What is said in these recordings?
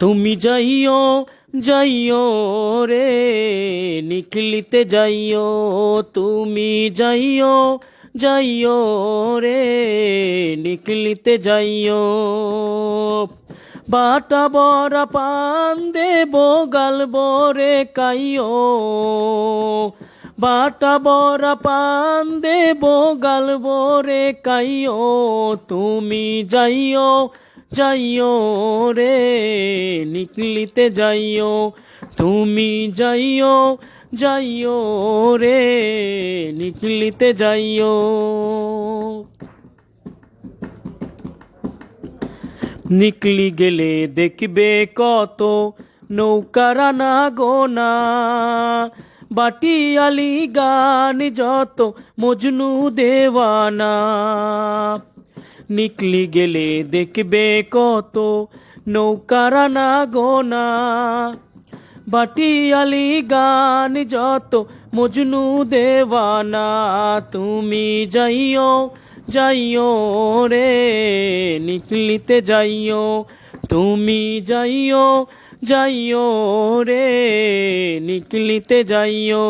তুমি যাইও যাইও রে, নিকলিতে যাইও, তুমি যাইও যাইও রে, নিকলিতে যাইও। বাটা বড়া পান দেব, গাল বরে কাইও বাটা বড়া পান দেব, গাল বরে কাইও তুমি যাইও যাইও রে, নিকলিতে যাইও, তুমি যাইও যাইও রে, নিকলিতে যাইও। নিকলি গেলে দেখবে কত নৌকারানা গোনা, বাটি আলি গান যত মজনু দেওয়ানা। নিকলি গেলে দেখবে কত নৌকারানা গোনা। বাটি আলি গান যত মজনু দেওয়ানা, তুমি যাইও যাইও রে, নিকলিতে যাইও, তুমি যাইও যাইও রে, নিকলিতে যাইও।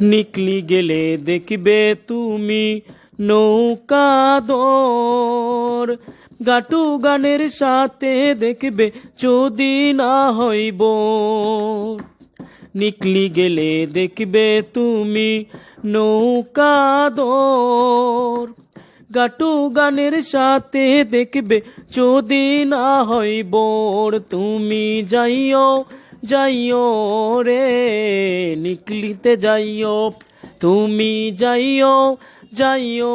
নিকলি গেলে দেখবে তুমি নৌকা দোর। গাটু গানের সাথে দেখবে যদি না হইব নিকলি গেলে দেখবে তুমি নৌকা দোর। গাটু গানের সাথে দেখবে যদি না হইব তুমি যাইও যাইও রে, নিকলিতে যাইও। তুমি যাইও যাইও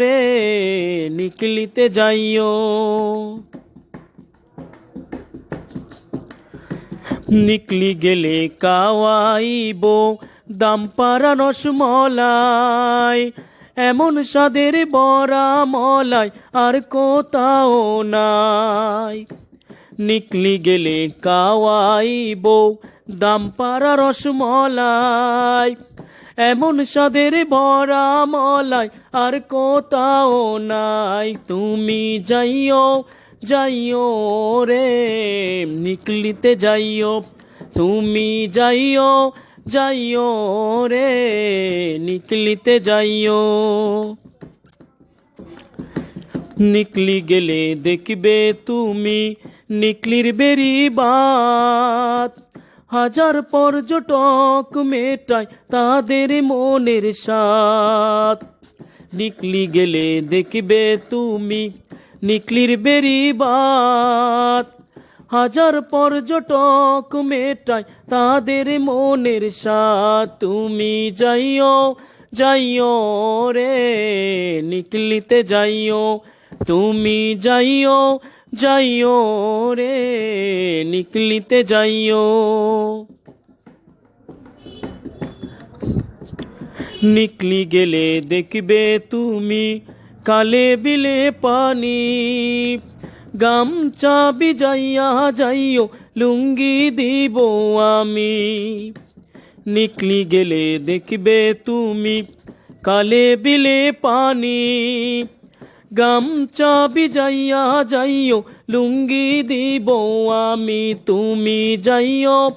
রে, নিকলিতে যাইও। নিকলি গেলে কাওয়াইব, দাম পারা রসমলাই এমন স্বাদের বড়া মলাই আর কোথাও নাই। নিকলি গেলে কাওয়াইব, দাম পারা রসমলাই। এমন সাদের বড়া মলাই আর কোথাও নাই। তুমি যাইও যাইও রে, নিকলিতে যাইও। তুমি যাইও যাইও রে, নিকলিতে যাইও। নিকলি গেলে দেখবে তুমি নিকলির বেরি বাত। হাজার পর্যটক মেটায় তাদের মনের সাথ নিকলি গেলে দেখবে তুমি নিকলির বেরি বাত। হাজার পর্যটক মেটায় তাদের মনের সাথ তুমি যাইও যাইও রে, নিকলিতে যাইও তুমি যাইও যাইও রে, নিকলিতে যাইও। নিকলি গেলে দেখবে তুমি কালে বিলে পানি। গামচা বিজাইয়া যাইও, লুঙ্গি দিব আমি। নিকলি গেলে দেখবে তুমি কালে বিলে পানি। গামচা বিজাইয়া যাইও, লুঙ্গি দিব আমি, তুমি যাইও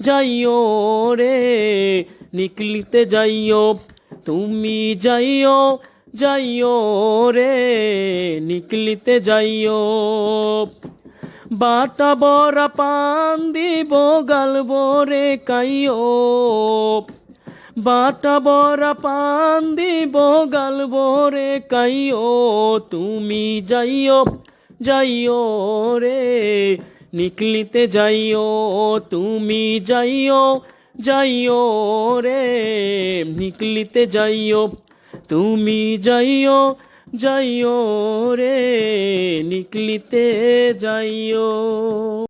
যাইও রে। নিকলিতে যাইও, তুমি যাইও যাইও রে। নিকলিতে যাইও। বাটা বড়া পান দিব, গালব রে, কাইও। বাটা বড়া পান দিব গালব রে কাইও তুমি যাইও যাইও রে। নিকলিতে যাইও, তুমি যাইও যাইও রে। নিকলিতে যাইও, তুমি যাইও যাইও রে। নিকলিতে যাইও।